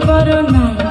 করো না